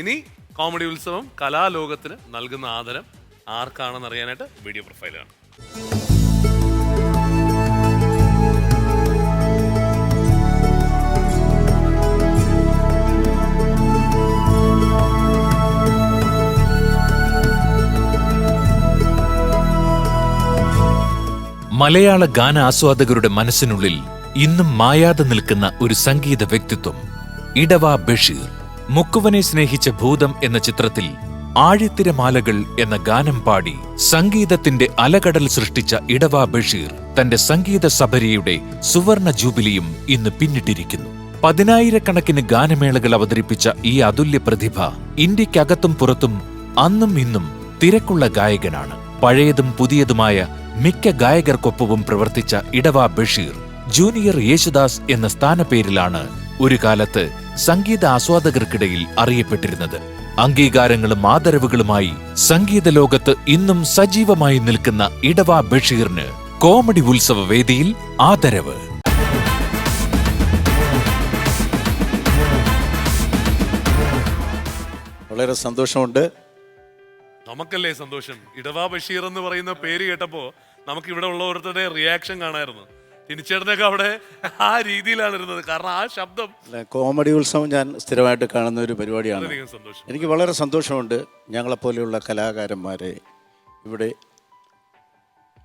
ഇനി കോമഡി ഉത്സവം കലാലോകത്തിന് നൽകുന്ന ആദരം ആർക്കാണെന്ന് അറിയാനായിട്ട് വീഡിയോ പ്രൊഫൈലാണ്. മലയാള ഗാന ആസ്വാദകരുടെ മനസ്സിനുള്ളിൽ ഇന്നും മായാതെ നിൽക്കുന്ന ഒരു സംഗീത വ്യക്തിത്വം ഇടവ ബഷീർ. മുക്കുവനെ സ്നേഹിച്ച ഭൂതം എന്ന ചിത്രത്തിൽ ആഴിത്തിരമാലകൾ എന്ന ഗാനം പാടി സംഗീതത്തിന്റെ അലകടൽ സൃഷ്ടിച്ച ഇടവ ബഷീർ തന്റെ സംഗീത സബരിയുടെ സുവർണ ജൂബിലിയും ഇന്ന് പിന്നിട്ടിരിക്കുന്നു. പതിനായിരക്കണക്കിന് ഗാനമേളകൾ അവതരിപ്പിച്ച ഈ അതുല്യ പ്രതിഭ ഇന്ത്യക്കകത്തും പുറത്തും അന്നും ഇന്നും തിരക്കുള്ള ഗായകനാണ്. പഴയതും പുതിയതുമായ മിക്ക ഗായകർക്കൊപ്പവും പ്രവർത്തിച്ച ഇടവ ബഷീർ ജൂനിയർ യേശുദാസ് എന്ന സ്ഥാനപ്പേരിലാണ് ഒരു കാലത്ത് സംഗീത ആസ്വാദകർക്കിടയിൽ അറിയപ്പെട്ടിരുന്നത്. അംഗീകാരങ്ങളും ആദരവുകളുമായി സംഗീത ലോകത്ത് ഇന്നും സജീവമായി നിൽക്കുന്ന ഇടവ ബഷീറിന് കോമഡി ഉത്സവ വേദിയിൽ ആദരവ്. വളരെ സന്തോഷമുണ്ട്. നമുക്കല്ലേ സന്തോഷം? ഇടവ ബഷീർ എന്ന് പറയുന്ന പേര് കേട്ടപ്പോ നമുക്ക് ഇവിടെ ഉള്ളവരുടെ റിയാക്ഷൻ കാണായിരുന്നു. തിരിച്ചേട്ടനൊക്കെ അവിടെ ആ രീതിയിലാണ് ഇരുന്നത് കാരണം ആ ശബ്ദം കോമഡി ഉത്സവം ഞാൻ സ്ഥിരമായിട്ട് കാണുന്ന ഒരു പരിപാടിയാണ്. അധികം സന്തോഷം. എനിക്ക് വളരെ സന്തോഷമുണ്ട് ഞങ്ങളെപ്പോലെയുള്ള കലാകാരന്മാരെ ഇവിടെ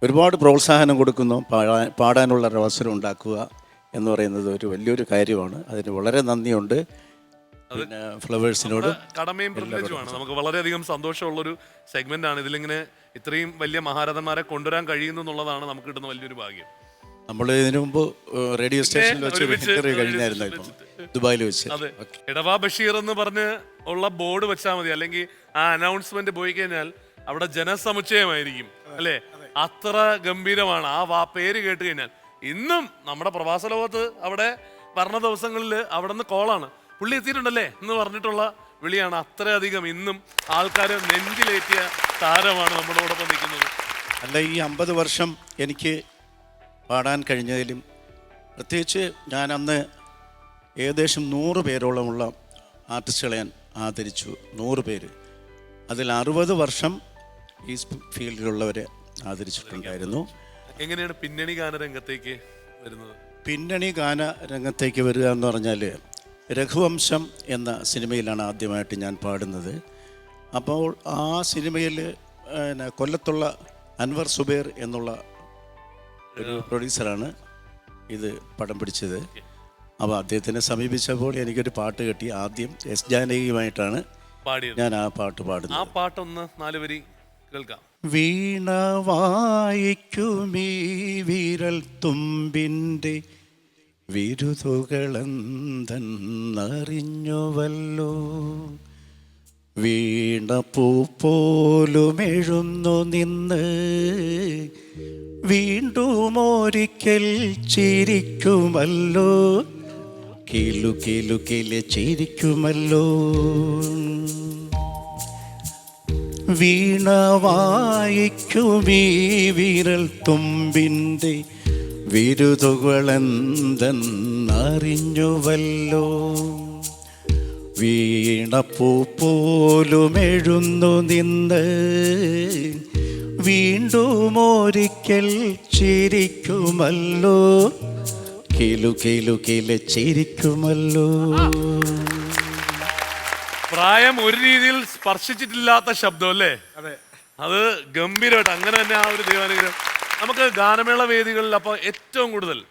ഒരുപാട് പ്രോത്സാഹനം കൊടുക്കുന്നു പാടാൻ പാടാനുള്ള ഒരു അവസരം ഉണ്ടാക്കുക എന്ന് പറയുന്നത് ഒരു വലിയൊരു കാര്യമാണ്. അതിന് വളരെ നന്ദിയുണ്ട്. പിന്നെ ഫ്ലവേഴ്സിനോട് കടമയും പ്രിവിലേജുമാണ് നമുക്ക് വളരെയധികം സന്തോഷമുള്ളൊരു സെഗ്മെന്റ് ആണ്. ഇതിലിങ്ങനെ ഇത്രയും വലിയ മഹാരഥന്മാരെ കൊണ്ടുവരാൻ കഴിയുന്നു എന്നുള്ളതാണ് നമുക്ക് കിട്ടുന്ന വലിയൊരു ഭാഗ്യം. നമ്മൾ ഇതിനു മുമ്പ് റേഡിയോ സ്റ്റേഷനിൽ വെച്ച് ഇന്റർവ്യൂ കഴിഞ്ഞായിരുന്നു ദുബായിൽ വെച്ച്. അതെ. ഇടവാ ബഷീർ എന്ന് പറഞ്ഞ് ഉള്ള ബോർഡ് വെച്ചാൽ മതി. അല്ലെങ്കിൽ ആ അനൗൺസ്മെന്റ് പോയി കഴിഞ്ഞാൽ അവിടെ ജനസമുച്ചയമായിരിക്കും. അല്ലേ? അത്ര ഗംഭീരമാണ് ആ വാ പേര് കേട്ട് കഴിഞ്ഞാൽ. ഇന്നും നമ്മുടെ പ്രവാസ ലോകത്ത് അവിടെ ഭരണ ദിവസങ്ങളിൽ അവിടെ നിന്ന് കോളാണ്. പുള്ളി എത്തിയിട്ടുണ്ടല്ലേ എന്ന് പറഞ്ഞിട്ടുള്ള വിളിയാണ് അത്രയധികം ഇന്നും ആൾക്കാർ നെഞ്ചിലേറ്റിയ താരമാണ് നമ്മുടെ കൂടെ നിൽക്കുന്നത്. അല്ല ഈ അമ്പത് വർഷം എനിക്ക് പാടാൻ കഴിഞ്ഞതിലും പ്രത്യേകിച്ച് ഞാൻ അന്ന് ഏകദേശം നൂറ് പേരോളമുള്ള ആർട്ടിസ്റ്റുകളെ ഞാൻ ആദരിച്ചു നൂറ് പേര്. അതിൽ അറുപത് വർഷം ഈ ഫീൽഡിലുള്ളവരെ ആദരിച്ചിട്ടുണ്ടായിരുന്നു. എങ്ങനെയാണ് പിന്നണി ഗാന രംഗത്തേക്ക് വരുന്നത്? പിന്നണി ഗാന രംഗത്തേക്ക് വരിക എന്ന് പറഞ്ഞാൽ രഘുവംശം എന്ന സിനിമയിലാണ് ആദ്യമായിട്ട് ഞാൻ പാടുന്നത്. അപ്പോൾ ആ സിനിമയിൽ കൊല്ലത്തുള്ള അൻവർ സുബേർ എന്നുള്ള ഒരു പ്രൊഡ്യൂസറാണ് ഇത് പടം പിടിച്ചത്. അപ്പോൾ അദ്ദേഹത്തിനെ സമീപിച്ചപ്പോൾ എനിക്കൊരു പാട്ട് കിട്ടി. ആദ്യം എസ് ജാനകിയുമായിട്ടാണ് പാടിയത്. ഞാൻ ആ പാട്ട് പാടുന്നത്. ആ പാട്ടൊന്ന് നാല് വരി കേൾക്കാം. വീണ വായിക്കുമീ വിരൽ തുമ്പിന്റെ വിരുതുകളെന്തെന്നറിഞ്ഞുവല്ലോ. വീണ പൂ പോലുമെഴുന്നു നിന്ന് വീണ്ടും ഒരിക്കൽ ചിരിക്കുമല്ലോ. കിലു കിലു കില ചിരിക്കുമല്ലോ. വീണ വായിക്കുമീ വിരൽ തുമ്പിന്റെ വിരുതുകളെന്തെന്നറിഞ്ഞുവല്ലോ വീണപ്പൂ പോലും എഴുന്നു നിന്ന് വീണ്ടും ഒരിക്കൽ ചിരിക്കുമല്ലോ. കേലു കേലു കില ചിരിക്കുമല്ലോ. പ്രായം ഒരു രീതിയിൽ സ്പർശിച്ചിട്ടില്ലാത്ത ശബ്ദം അല്ലേ? അതെ. അത് ഗംഭീരമായിട്ട്. അങ്ങനെ തന്നെ ആ ഒരു ദൈവാനുഗ്രഹം. നമുക്ക് ഗാനമേള വേദികളിൽ അപ്പോൾ ഏറ്റവും കൂടുതൽ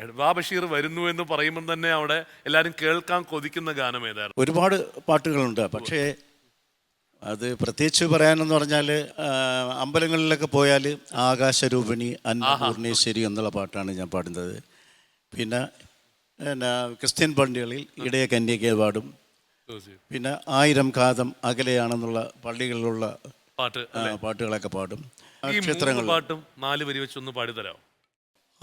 എഡ്വാ ബഷീർ വരുന്നു എന്ന് പറയുമ്പോൾ തന്നെ അവിടെ എല്ലാരും കേൾക്കാൻ കൊതിക്കുന്ന ഗാനം ഏതായിരുന്നു? ഒരുപാട് പാട്ടുകളുണ്ട്. പക്ഷേ അത് പ്രത്യേകിച്ച് പറയാനെന്ന് പറഞ്ഞാൽ അമ്പലങ്ങളിലൊക്കെ പോയാൽ ആകാശരൂപിണി അന്നപൂർണേശ്വരി എന്നുള്ള പാട്ടാണ് ഞാൻ പാടുന്നത്. പിന്നെ പിന്നെ ക്രിസ്ത്യൻ പള്ളികളിൽ ഇടയ കന്യകയെ പാടും. പിന്നെ ആയിരം കാതം അകലെയാണെന്നുള്ള പള്ളികളിലുള്ള പാട്ട് പാട്ടുകളൊക്കെ പാടും. ക്ഷേത്രങ്ങൾ. ക്ഷേത്രങ്ങളിൽ പാട്ടും നാല് വരി വെച്ചൊന്ന് പാടിത്തരാം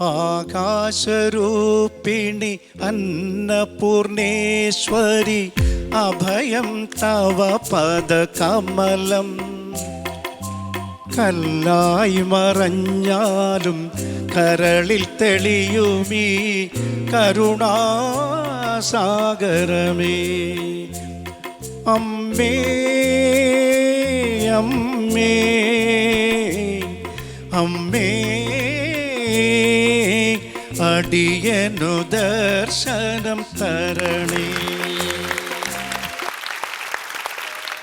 ആകാശരൂപിണി അന്നപൂർണേശ്വരി അഭയം തവ പദകമലം. കല്ലായി മറഞ്ഞാലും കരളിൽ തെളിയുമീ കരുണാസാഗരമേ. അമ്മ അമ്മേ അമ്മേ. അടിയനു ദർശനം തരണേ.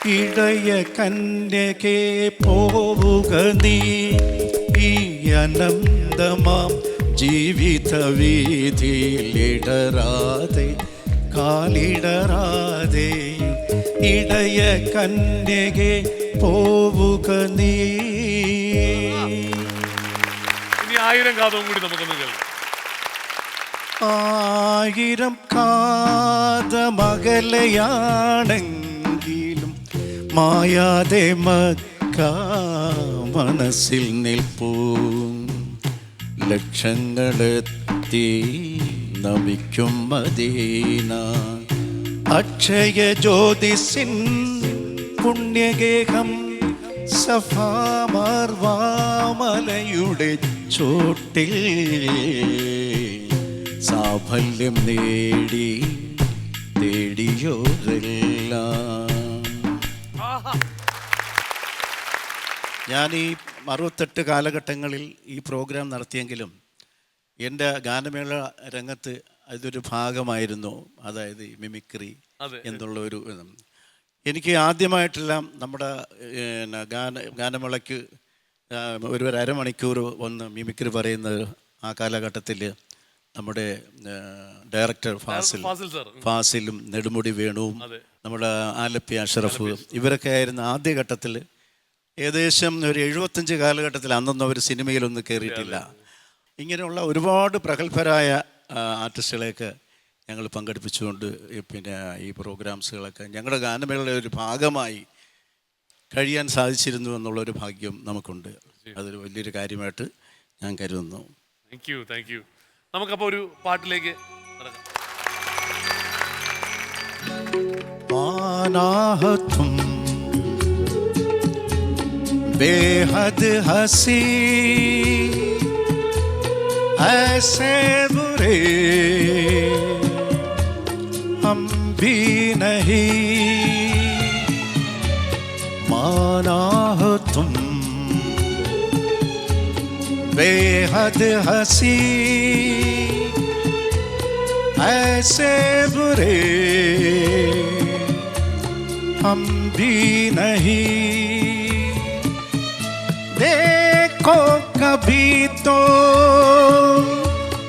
ഇടയ കന്യകെ പോവുക നീ. ഈ അനന്തമാം ജീവിത വീതിയിലിടരാതെ കാലിടരാതെ. ഇടയ കന്യകെ പോവുക നീ. ആയിരം കാതവും കൂടി നമുക്കൊന്ന് കേൾക്കാം. ആയിരം കാതമകലയാണെങ്കിലും മായാതെ മക്ക മനസ്സിൽ നിൽപ്പൂ. ലക്ഷങ്ങളെത്തി നമിക്കും മദീന. അക്ഷയ ജ്യോതിസിൻ പുണ്യഗേഹം സഫാമാർവാമലയുടെ ചോട്ടിൽ സാഫല്യം നേടി തേടിയോരെല്ലാം. ഞാൻ ഈ അറുപത്തെട്ട് കാലഘട്ടങ്ങളിൽ ഈ പ്രോഗ്രാം നടത്തിയെങ്കിലും എന്റെ ഗാനമേള രംഗത്ത് അതൊരു ഭാഗമായിരുന്നു. അതായത് മിമിക്രി എന്നുള്ള ഒരു. എനിക്ക് ആദ്യമായിട്ടെല്ലാം നമ്മുടെ ഗാന ഗാനമേളയ്ക്ക് ഒരു ഒരു അരമണിക്കൂർ ഒന്ന് മിമിക്രി പറയുന്ന ആ കാലഘട്ടത്തിൽ നമ്മുടെ ഡയറക്ടർ ഫാസിൽ ഫാസിലും നെടുമുടി വേണുവും നമ്മുടെ ആലപ്പി അഷറഫ് ഇവരൊക്കെ ആയിരുന്നു ആദ്യഘട്ടത്തിൽ ഏകദേശം ഒരു എഴുപത്തഞ്ച് കാലഘട്ടത്തിൽ അന്നൊന്നും അവർ സിനിമയിലൊന്നും കയറിയിട്ടില്ല. ഇങ്ങനെയുള്ള ഒരുപാട് പ്രഗത്ഭരായ ആർട്ടിസ്റ്റുകളെയൊക്കെ ഞങ്ങൾ പങ്കെടുപ്പിച്ചുകൊണ്ട് പിന്നെ ഈ പ്രോഗ്രാംസുകളൊക്കെ ഞങ്ങളുടെ ഗാനമേളയുടെ ഒരു ഭാഗമായി കഴിയാൻ സാധിച്ചിരുന്നു എന്നുള്ളൊരു ഭാഗ്യം നമുക്കുണ്ട് അതൊരു വലിയൊരു കാര്യമായിട്ട് ഞാൻ കരുതുന്നു താങ്ക് യു താങ്ക് യു നമുക്കപ്പോൾ ഒരു പാട്ടിലേക്ക് നടക്കാം पाना तुम बेहद हंसी ऐसे बुरे हम भी नहीं माना हो तुम। बेहद हसी। ऐसे बुरे हम भी नहीं। देखो कभी तो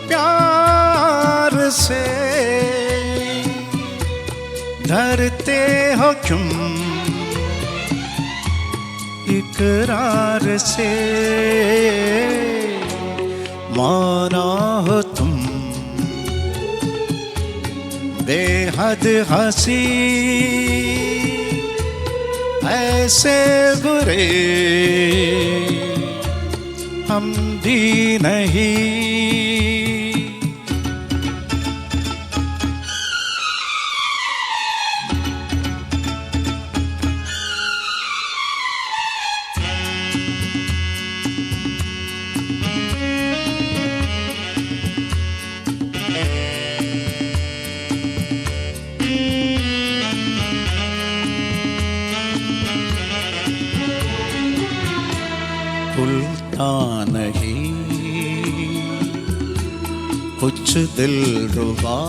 प्यार से डरते हो क्यों? इकरार से माना हो तुम। बेहद हँसी। ऐसे बुरे हम भी नहीं। कुछ दिल रुबा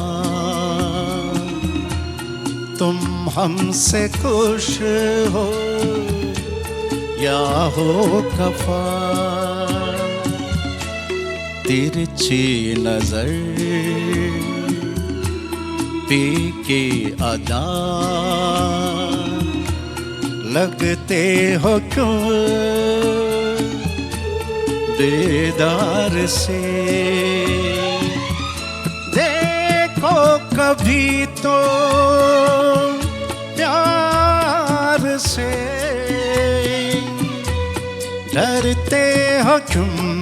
तुम हमसे खुश हो या हो कफा। तिरछी नज़र पी के अदा। लगते हो क्यों? बेदार से कभी तो प्यार से डरते हो क्यों?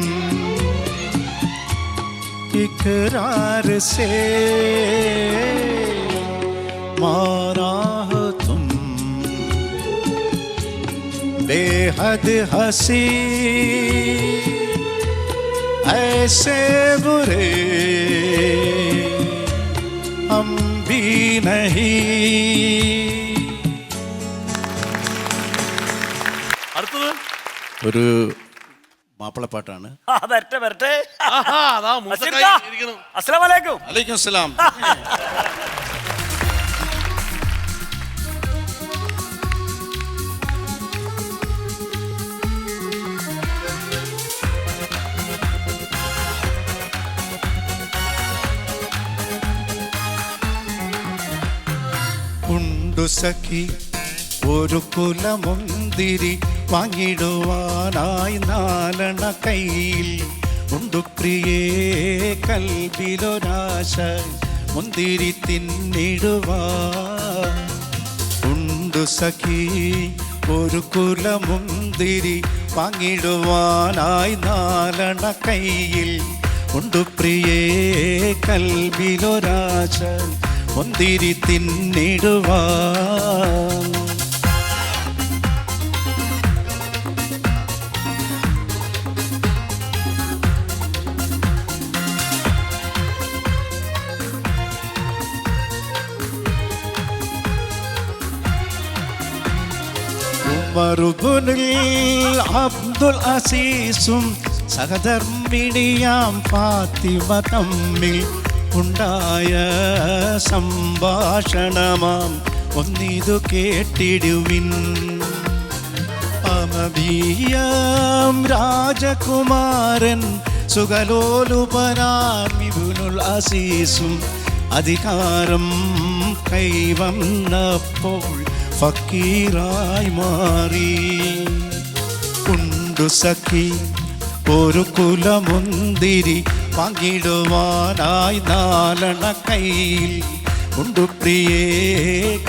इकरार से मारा हो तुम। बेहद हसी ऐसे बुरे हम भी नहीं ഒരു മാപ്പിളപ്പാട്ടാണ്. ആ, വരട്ടെ വരട്ടെ. അസ്സലാമലൈക്കും അലൈക്കും. അസ്സലാം. സഖി ഒരു കുലമുന്തിരി വാങ്ങിടുവാനായി നാലണ കയ്യിൽ. ഉണ്ടു പ്രിയേ കൽവിലൊരാശ മുന്തിരി തിന്നിടുവാ. ഉണ്ടു സഖി ഒരു കുലമുന്തിരി വാങ്ങിടുവാനായി നാലണ കയ്യിൽ. ഉണ്ടു പ്രിയേ കൽവിലൊരാശ മുന്തിരി தின்னிடுவான். மறுபுனில் அப்துல் அசீஸும் சகதர்மிணியாம் பாத்திம தம்மில் ഉണ്ടായ സംഭാഷണമാം ഒന്നിതു കേട്ടിടുവിൻ. അമബീയം രാജകുമാരൻ സുഗലോലുപനാമിബുനുൽ അസീസും അധികാരം കൈവന്നപ്പോൾ ഫക്കീറായി മാറി. ഉണ്ടു സഖി ഒരു കുലമുന്തിരി പങ്കിടുവാനായി നാലണ കയ്യിൽ. ഉണ്ടു പ്രിയേ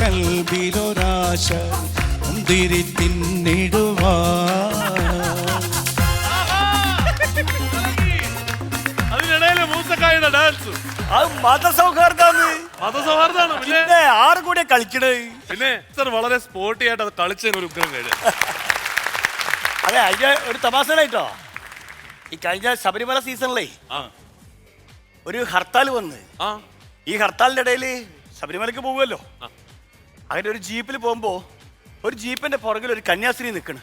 കൽബിലൊരാശ മുന്തിരി തിന്നിടുവാ. ഡാൻസ് അത് പിന്നെ? ആറ് കൂടെ കളിക്കണേ. പിന്നെ സർ വളരെ സ്പോർട്ടി ആയിട്ട് അത് കളിച്ചതിന് ഒരു ഉഗ്രം കഴിഞ്ഞു അതെ അതിന്റെ ഒരു തമാശനായിട്ടോ ഈ കഴിഞ്ഞ ശബരിമല സീസണിലേ ആ. ഒരു ഹർത്താൽ വന്ന്. ആ. ഈ ഹർത്താലിന്റെ ഇടയിൽ ശബരിമലക്ക് പോകുമല്ലോ ആ. അങ്ങനെ ഒരു ജീപ്പിൽ പോകുമ്പോ ഒരു ജീപ്പിന്റെ പുറകിൽ ഒരു കന്യാസ്ത്രീ നിൽക്കണ്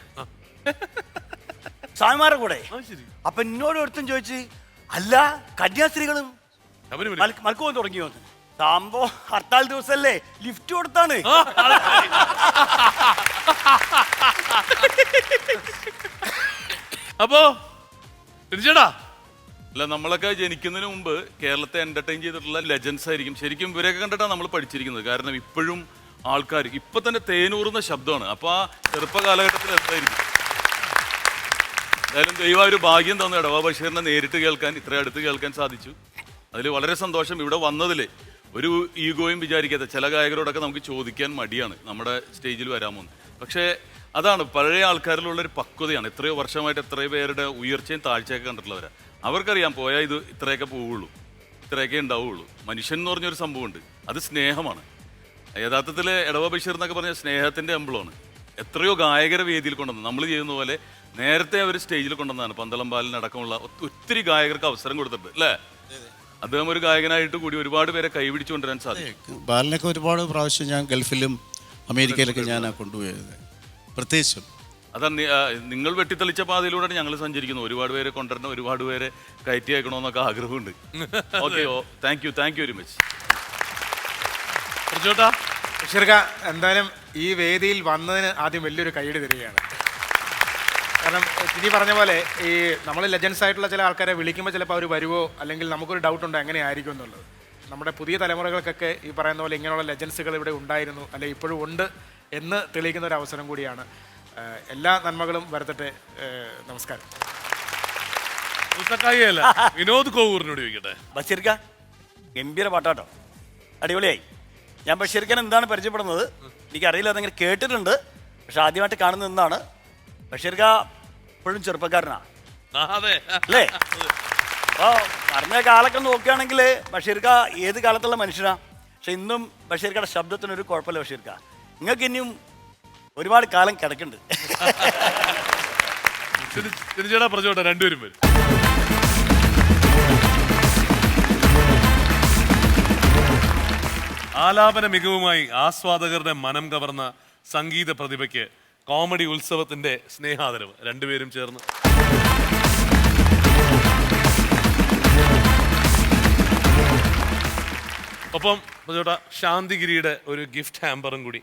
സ്വാമിമാരുടെ കൂടെ. അത് ശരി. അപ്പൊ എന്നോട് ഒരുത്തൻ ചോദിച്ച് അല്ല കന്യാസ്ത്രീകളും ശബരിമല മൽ- മലക്ക് തുടങ്ങി വന്ന് സംഭവം ഹർത്താൽ ദിവസല്ലേ ലിഫ്റ്റ് കൊടുത്താണ്. ആ, അത് ശരി. അപ്പോ തിരിച്ചടാ അല്ല നമ്മളൊക്കെ ജനിക്കുന്നതിന് മുമ്പ് കേരളത്തെ എന്റർടൈൻ ചെയ്തിട്ടുള്ള ലെജൻസ് ആയിരിക്കും. ശരിക്കും ഇവരെയൊക്കെ കണ്ടിട്ടാണ് നമ്മൾ പഠിച്ചിരിക്കുന്നത്. കാരണം ഇപ്പോഴും ആൾക്കാർ ഇപ്പൊ തന്നെ തേനൂറുന്ന ശബ്ദമാണ്. അപ്പൊ ആ ചെറുപ്പ കാലഘട്ടത്തിൽ എന്തായിരിക്കും? എന്തായാലും ദൈവം ഒരു ഭാഗ്യം തന്നു ഇടവാ ബഷീറിനെ നേരിട്ട് കേൾക്കാൻ ഇത്ര അടുത്ത് കേൾക്കാൻ സാധിച്ചു. അതിൽ വളരെ സന്തോഷം. ഇവിടെ വന്നതിൽ ഒരു ഈഗോയും വിചാരിക്കാത്ത ചില ഗായകരോടൊക്കെ നമുക്ക് ചോദിക്കാൻ മടിയാണ്. നമ്മുടെ സ്റ്റേജിൽ വരാമോ. പക്ഷേ അതാണ് പഴയ ആൾക്കാരിലുള്ള ഒരു പക്വതയാണ്. എത്രയോ വർഷമായിട്ട് എത്രയോ പേരുടെ ഉയർച്ചയും താഴ്ചയൊക്കെ കണ്ടിട്ടുള്ളവരാ. അവർക്കറിയാം പോയാൽ ഇത് ഇത്രയൊക്കെ പോവുള്ളൂ ഇത്രയൊക്കെ ഉണ്ടാവുള്ളൂ. മനുഷ്യൻ എന്ന് പറഞ്ഞൊരു സംഭവമുണ്ട്. അത് സ്നേഹമാണ്. യഥാർത്ഥത്തിൽ ഇടവ ബഷീർ എന്നൊക്കെ പറഞ്ഞ സ്നേഹത്തിന്റെ അമ്പളമാണ്. എത്രയോ ഗായകരെ വേദിയിൽ കൊണ്ടുവന്നു. നമ്മൾ ചെയ്യുന്ന പോലെ നേരത്തെ അവർ സ്റ്റേജിൽ കൊണ്ടുവന്നതാണ്. പന്തളം ബാലിനടക്കമുള്ള ഒത്ത- ഒത്തിരി ഗായകർക്ക് അവസരം കൊടുത്തിട്ടുണ്ട് അല്ലേ? അദ്ദേഹം ഒരു ഗായകനായിട്ട് കൂടി ഒരുപാട് പേരെ കൈപിടിച്ചു കൊണ്ടുവരാൻ സാധിക്കും. ബാലിനൊക്കെ ഒരുപാട് പ്രാവശ്യം ഞാൻ ഗൾഫിലും അമേരിക്കയിലൊക്കെ ഞാൻ കൊണ്ടുപോയത്. പ്രത്യേകിച്ചും. അതാണ് നി- ആ, നിങ്ങൾ വെട്ടിത്തെളിച്ച പാതയിലൂടെയാണ് ഞങ്ങൾ സഞ്ചരിക്കുന്നത്. ഒരുപാട് പേരെ കൊണ്ടുവരണം ഒരുപാട് പേരെ കയറ്റി അയക്കണമെന്നൊക്കെ ആഗ്രഹമുണ്ട്. Okay oh thank you thank you very much എന്തായാലും ഈ വേദിയിൽ വന്നതിന് ആദ്യം വലിയൊരു കൈയ്യടി തരികയാണ്. കാരണം ഇനി പറഞ്ഞ പോലെ ഈ നമ്മൾ ലെജൻസ് ആയിട്ടുള്ള ചില ആൾക്കാരെ വിളിക്കുമ്പോൾ ചിലപ്പോൾ അവർ വരുമോ അല്ലെങ്കിൽ നമുക്കൊരു ഡൗട്ട് ഉണ്ട്? എങ്ങനെ ആയിരിക്കും എന്നുള്ളത്. നമ്മുടെ പുതിയ തലമുറകൾക്കൊക്കെ ഈ പറയുന്ന പോലെ ഇങ്ങനെയുള്ള ലെജൻസുകൾ ഇവിടെ ഉണ്ടായിരുന്നു അല്ലെ ഇപ്പോഴും ഉണ്ട് എന്ന് തെളിയിക്കുന്ന ഒരു അവസരം കൂടിയാണ്. എല്ലാ നന്മകളും വരത്തട്ടെ നമസ്കാരം. മൂസക്കായി വിനോദ് കോവൂറിനോട് ചോദിക്കട്ടെ. ബഷീർക്ക ഗംഭീര പാട്ടാട്ടോ. അടിപൊളിയായി. ഞാൻ ബഷീർക്കൻ എന്താണ് പരിചയപ്പെടുന്നത്? എനിക്കറിയില്ല അതെങ്ങനെ കേട്ടിട്ടുണ്ട്. പക്ഷെ ആദ്യമായിട്ട് കാണുന്ന എന്താണ് ബഷീർക്ക എപ്പോഴും ചെറുപ്പക്കാരനാ. ആ, അതെ. അല്ലേ? അപ്പോൾ പറഞ്ഞ കാലൊക്കെ നോക്കുകയാണെങ്കിൽ ബഷീർക്ക ഏത് കാലത്തുള്ള മനുഷ്യനാ? പക്ഷെ ഇന്നും ബഷീർക്കയുടെ ശബ്ദത്തിനൊരു കുഴപ്പമില്ല ബഷീർക്ക. നിങ്ങൾക്ക് ഇനിയും ഒരുപാട് കാലം കിടക്കുന്നുണ്ട്. ചേട്ടാ പറഞ്ഞോട്ടെ രണ്ടുപേരും വരും. ആലാപന മികവുമായി ആസ്വാദകരുടെ മനം കവർന്ന സംഗീത പ്രതിഭയ്ക്ക് കോമഡി ഉത്സവത്തിന്റെ സ്നേഹാദരവ്. രണ്ടുപേരും ചേർന്ന്. ഒപ്പം ചേട്ടാ ശാന്തിഗിരിയുടെ ഒരു ഗിഫ്റ്റ് ഹാമ്പറും കൂടി.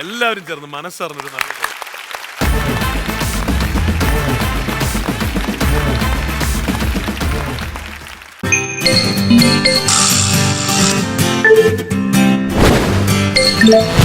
എല്ലാവരും ചേർന്ന് മനസ്സറിഞ്ഞൊരു നല്ല. Thank